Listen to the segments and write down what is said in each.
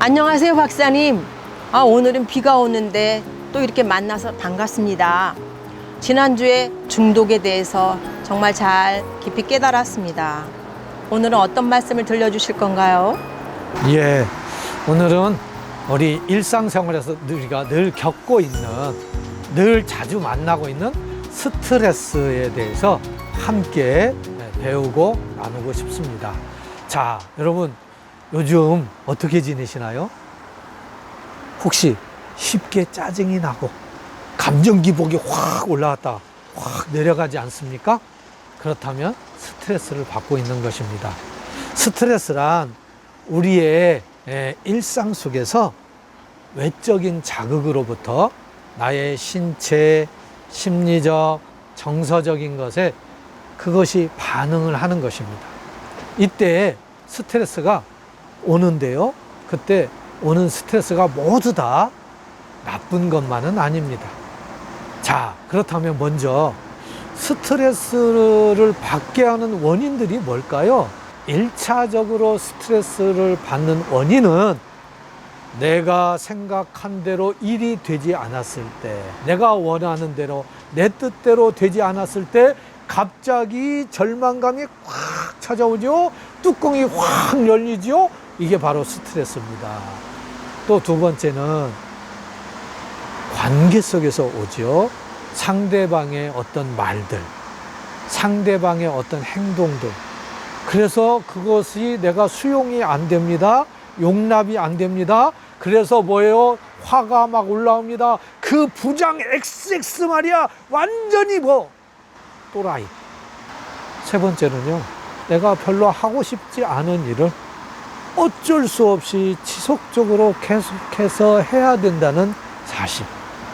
안녕하세요, 박사님. 아, 오늘은 비가 오는데 또 이렇게 만나서 반갑습니다. 지난주에 중독에 대해서 정말 잘 깊이 깨달았습니다. 오늘은 어떤 말씀을 들려주실 건가요? 예, 오늘은 우리 일상생활에서 우리가 늘 겪고 있는, 늘 자주 만나고 있는 스트레스에 대해서 함께 배우고 나누고 싶습니다. 자, 여러분, 요즘 어떻게 지내시나요? 혹시 쉽게 짜증이 나고 감정 기복이 확 올라왔다, 확 내려가지 않습니까? 그렇다면 스트레스를 받고 있는 것입니다. 스트레스란 우리의 에, 일상 속에서 외적인 자극으로부터 나의 신체, 심리적, 정서적인 것에 그것이 반응을 하는 것입니다. 이때 스트레스가 오는데요. 그때 오는 스트레스가 모두 다 나쁜 것만은 아닙니다. 자, 그렇다면 먼저 스트레스를 받게 하는 원인들이 뭘까요? 일차적으로 스트레스를 받는 원인은 내가 생각한 대로 일이 되지 않았을 때, 내가 원하는 대로, 내 뜻대로 되지 않았을 때, 갑자기 절망감이 확 찾아오죠? 뚜껑이 확 열리죠? 이게 바로 스트레스입니다. 또 두 번째는 관계 속에서 오죠. 상대방의 어떤 말들, 상대방의 어떤 행동들. 그래서 그것이 내가 수용이 안 됩니다. 용납이 안 됩니다. 그래서 뭐예요? 화가 막 올라옵니다. 그 부장 XX 말이야. 완전히 뭐, 또라이. 세 번째는요. 내가 별로 하고 싶지 않은 일을 어쩔 수 없이 지속적으로 계속해서 해야 된다는 사실.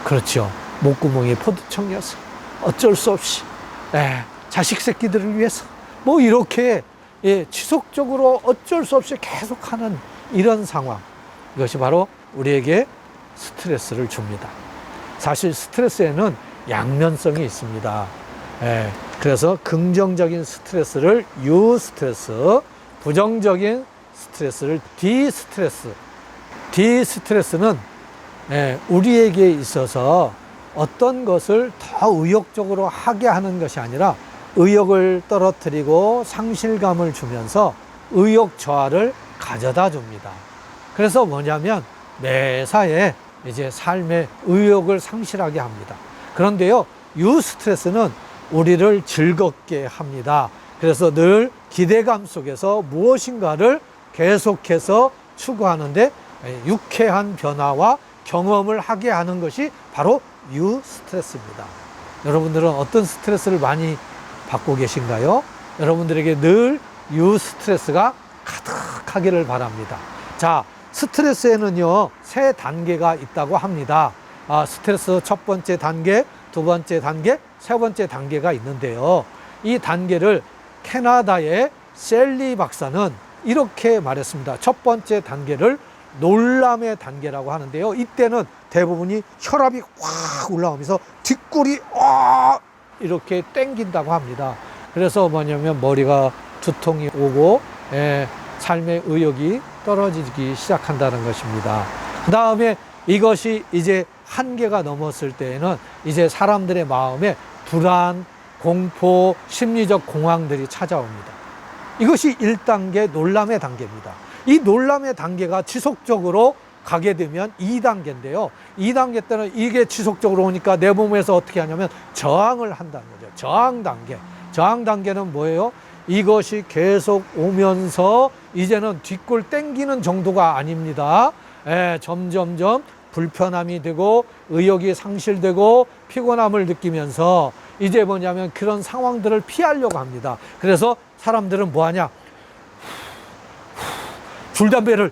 그렇죠. 목구멍에 포도청이어서 어쩔 수 없이 예, 자식 새끼들을 위해서 뭐 이렇게 예, 지속적으로 어쩔 수 없이 계속하는 이런 상황. 이것이 바로 우리에게 스트레스를 줍니다. 사실 스트레스에는 양면성이 있습니다. 예, 그래서 긍정적인 스트레스를 유 스트레스, 부정적인 스트레스를 디스트레스. 디스트레스는 예, 우리에게 있어서 어떤 것을 더 의욕적으로 하게 하는 것이 아니라 의욕을 떨어뜨리고 상실감을 주면서 의욕 저하를 가져다 줍니다. 그래서 뭐냐면 매사에 이제 삶의 의욕을 상실하게 합니다. 그런데요, 유 스트레스는 우리를 즐겁게 합니다. 그래서 늘 기대감 속에서 무엇인가를 계속해서 추구하는데 유쾌한 변화와 경험을 하게 하는 것이 바로 유 스트레스입니다. 여러분들은 어떤 스트레스를 많이 받고 계신가요? 여러분들에게 늘 유 스트레스가 가득하기를 바랍니다. 자, 스트레스에는요, 세 단계가 있다고 합니다. 아, 스트레스 첫 번째 단계, 두 번째 단계, 세 번째 단계가 있는데요. 이 단계를 캐나다의 셀리 박사는 이렇게 말했습니다. 첫 번째 단계를 놀람의 단계라고 하는데요. 이때는 대부분이 혈압이 확 올라오면서 뒷골이 와 이렇게 땡긴다고 합니다. 그래서 뭐냐면 머리가 두통이 오고 예, 삶의 의욕이 떨어지기 시작한다는 것입니다. 그 다음에 이것이 이제 한계가 넘었을 때에는 이제 사람들의 마음에 불안, 공포, 심리적 공황들이 찾아옵니다. 이것이 1단계 놀람의 단계입니다. 이 놀람의 단계가 지속적으로 가게 되면 2단계인데요. 2단계 때는 이게 지속적으로 오니까 내 몸에서 어떻게 하냐면 저항을 한다는 거죠. 저항 단계. 저항 단계는 뭐예요? 이것이 계속 오면서 이제는 뒷골 땡기는 정도가 아닙니다. 예, 점점점 불편함이 되고 의욕이 상실되고 피곤함을 느끼면서 이제 뭐냐면 그런 상황들을 피하려고 합니다. 그래서 사람들은 뭐 하냐? 줄담배를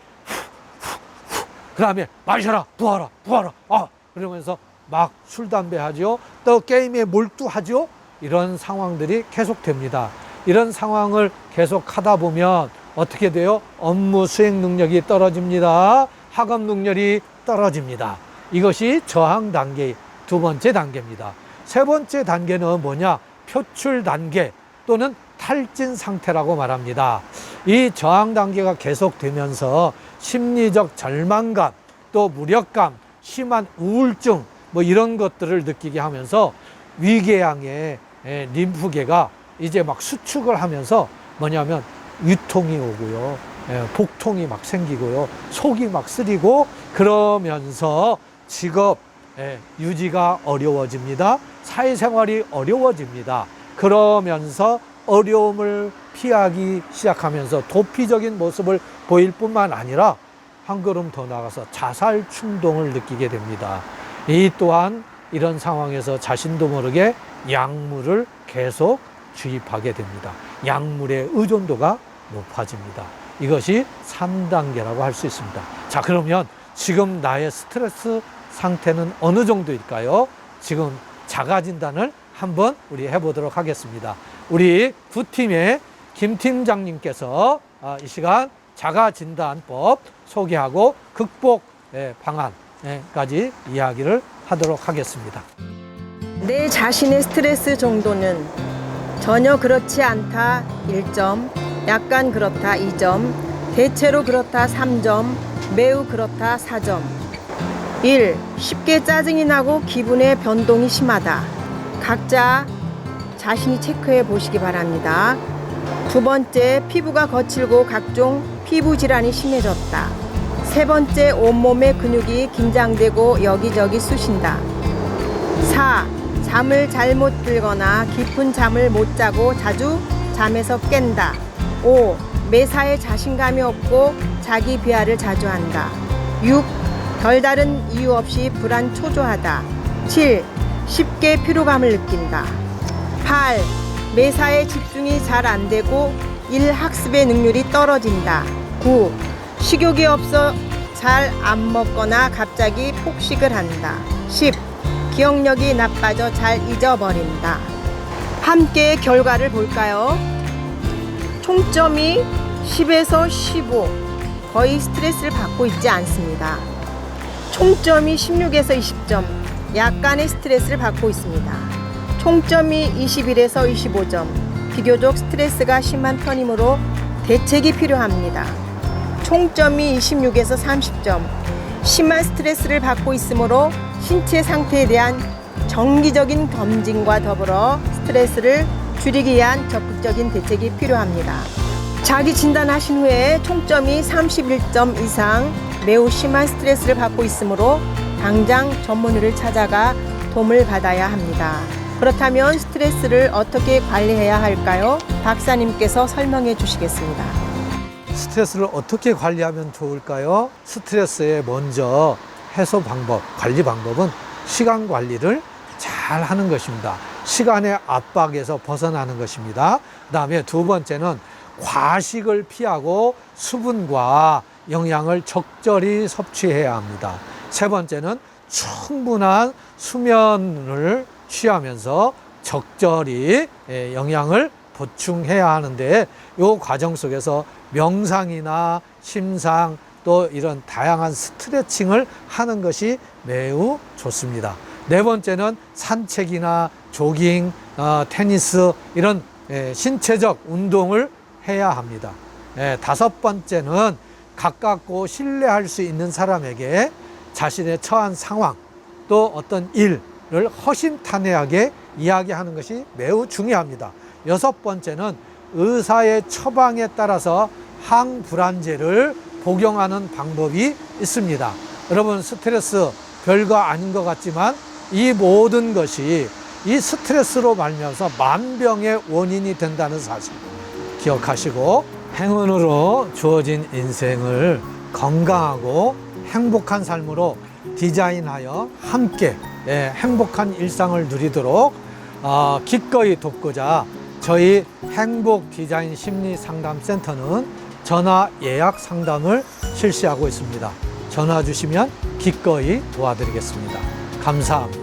그 다음에 마셔라, 부어라, 부어라, 아, 그러면서 막 술, 담배 하죠. 또 게임에 몰두하죠. 이런 상황들이 계속됩니다. 이런 상황을 계속 하다 보면 어떻게 돼요? 업무 수행 능력이 떨어집니다. 학업 능력이 떨어집니다. 이것이 저항 단계 두 번째 단계입니다. 세 번째 단계는 뭐냐? 표출 단계 또는 탈진 상태라고 말합니다. 이 저항 단계가 계속되면서 심리적 절망감, 또 무력감, 심한 우울증 뭐 이런 것들을 느끼게 하면서 위궤양의 에, 림프계가 이제 막 수축을 하면서 뭐냐면 유통이 오고요. 예, 복통이 막 생기고요. 속이 막 쓰리고 그러면서 직업 예, 유지가 어려워집니다. 사회생활이 어려워집니다. 그러면서 어려움을 피하기 시작하면서 도피적인 모습을 보일 뿐만 아니라 한 걸음 더 나가서 자살 충동을 느끼게 됩니다. 이 또한 이런 상황에서 자신도 모르게 약물을 계속 주입하게 됩니다. 약물의 의존도가 높아집니다. 이것이 3단계라고 할 수 있습니다. 자, 그러면 지금 나의 스트레스 상태는 어느 정도일까요? 지금 자가 진단을 한번 우리 해보도록 하겠습니다. 우리 구팀의 김 팀장님께서 아, 이 시간 자가 진단법 소개하고 극복 예, 방안까지 이야기를 하도록 하겠습니다. 내 자신의 스트레스 정도는 전혀 그렇지 않다 1점, 약간 그렇다 2점, 대체로 그렇다 3점, 매우 그렇다 4점. 1. 쉽게 짜증이 나고 기분의 변동이 심하다. 각자 자신이 체크해 보시기 바랍니다. 두 번째, 피부가 거칠고 각종 피부 질환이 심해졌다. 세 번째, 온몸의 근육이 긴장되고 여기저기 쑤신다. 4. 잠을 잘못 들거나 깊은 잠을 못 자고 자주 잠에서 깬다. 5. 매사에 자신감이 없고 자기 비하를 자주 한다. 6. 별다른 이유 없이 불안 초조하다. 7. 쉽게 피로감을 느낀다. 8. 매사에 집중이 잘 안 되고 일 학습의 능률이 떨어진다. 9. 식욕이 없어 잘 안 먹거나 갑자기 폭식을 한다. 10. 기억력이 나빠져 잘 잊어버린다. 함께 결과를 볼까요? 총점이 10에서 15. 거의 스트레스를 받고 있지 않습니다. 총점이 16에서 20점. 약간의 스트레스를 받고 있습니다. 총점이 21에서 25점. 비교적 스트레스가 심한 편이므로 대책이 필요합니다. 총점이 26에서 30점. 심한 스트레스를 받고 있으므로 신체 상태에 대한 정기적인 검진과 더불어 스트레스를 줄이기 위한 적극적인 대책이 필요합니다. 자기 진단하신 후에 총점이 31점 이상 매우 심한 스트레스를 받고 있으므로 당장 전문의를 찾아가 도움을 받아야 합니다. 그렇다면 스트레스를 어떻게 관리해야 할까요? 박사님께서 설명해 주시겠습니다. 스트레스를 어떻게 관리하면 좋을까요? 스트레스의 먼저 해소 방법, 관리 방법은 시간 관리를 잘 하는 것입니다. 시간의 압박에서 벗어나는 것입니다. 그 다음에 두 번째는 과식을 피하고 수분과 영양을 적절히 섭취해야 합니다. 세 번째는 충분한 수면을 취하면서 적절히 예, 영양을 보충해야 하는데 이 과정 속에서 명상이나 심상 또 이런 다양한 스트레칭을 하는 것이 매우 좋습니다. 네 번째는 산책이나 조깅, 어, 테니스 이런 예, 신체적 운동을 해야 합니다. 예, 다섯 번째는 가깝고 신뢰할 수 있는 사람에게 자신의 처한 상황 또 어떤 일 을 허심탄회하게 이야기하는 것이 매우 중요합니다. 여섯 번째는 의사의 처방에 따라서 항불안제를 복용하는 방법이 있습니다. 여러분 스트레스 별거 아닌 것 같지만 이 모든 것이 이 스트레스로 말미암아서 만병의 원인이 된다는 사실 기억하시고 행운으로 주어진 인생을 건강하고 행복한 삶으로 디자인하여 함께 예, 행복한 일상을 누리도록 어, 기꺼이 돕고자 저희 행복 디자인 심리 상담 센터는 전화 예약 상담을 실시하고 있습니다. 전화 주시면 기꺼이 도와드리겠습니다. 감사합니다.